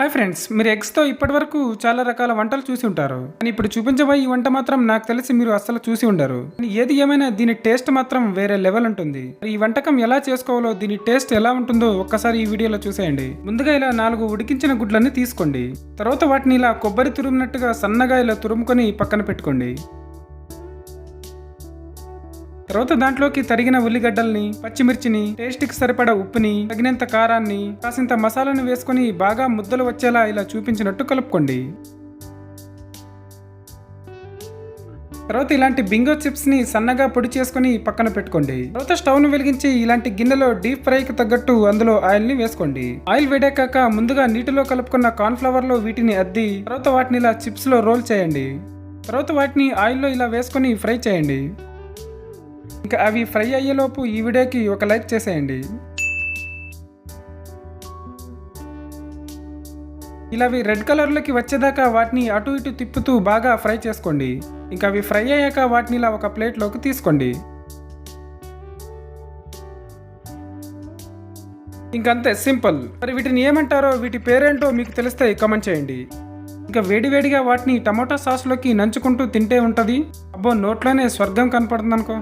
Hi friends మీరు ఎగ్స్తో ఇప్పటివరకు చాలా రకాల వంటలు చూసి ఉంటారు. కానీ ఇప్పుడు చూపించబోయే ఈ వంట మాత్రం నాకు తెలిసి మీరు అస్సలు చూసి ఉండరు. ఏది ఏమైనా దీని టేస్ట్ మాత్రం వేరే లెవెల్ ఉంటుంది. ఈ వంటకం ఎలా చేసుకోవాలో దీని టేస్ట్ ఎలా ఉంటుందో ఒక్కసారి ఈ వీడియోలో చూసేయండి. ముందుగా ఇలా నాలుగు ఉడికించిన గుడ్లన్నీ తీసుకోండి. తర్వాత వాటిని ఇలా కొబ్బరి తురుమినట్టుగా సన్నగా ఇలా తురుముకొని పక్కన పెట్టుకోండి. తర్వాత దాంట్లోకి తరిగిన ఉల్లిగడ్డల్ని పచ్చిమిర్చిని టేస్ట్కి సరిపడా ఉప్పుని తగినంత కారాన్ని కాసింత మసాలాను వేసుకొని బాగా ముద్దలు వచ్చేలా ఇలా చూపించినట్టు కలుపుకోండి. తర్వాత ఇలాంటి బింగో చిప్స్ని సన్నగా పొడి చేసుకుని పక్కన పెట్టుకోండి. తర్వాత స్టవ్ను వెలిగించి ఇలాంటి గిన్నెలో డీప్ ఫ్రై కి తగ్గట్టు అందులో ఆయిల్ని వేసుకోండి. ఆయిల్ వేడాక ముందుగా నీటిలో కలుపుకున్న కార్న్ఫ్లవర్లో వీటిని అద్ది తర్వాత వాటిని ఇలా చిప్స్లో రోల్ చేయండి. తర్వాత వాటిని ఆయిల్లో ఇలా వేసుకొని ఫ్రై చేయండి. ఇంకా అవి ఫ్రై అయ్యేలోపు ఈ వీడియోకి ఒక లైక్ చేసేయండి. ఇలా అవి రెడ్ కలర్లోకి వచ్చేదాకా వాటిని అటు ఇటు తిప్పుతూ బాగా ఫ్రై చేసుకోండి. ఇంకా అవి ఫ్రై అయ్యాక వాటిని ఇలా ఒక ప్లేట్లోకి తీసుకోండి. ఇంకంతే సింపుల్. మరి వీటిని ఏమంటారో వీటి పేరేంటో మీకు తెలిస్తే కామెంట్ చేయండి. ఇంకా వేడివేడిగా వాటిని టమాటా సాస్లోకి నంచుకుంటూ తింటే ఉంటుంది. అబ్బో నోట్లోనే స్వర్గం కనపడుతుంది అనుకో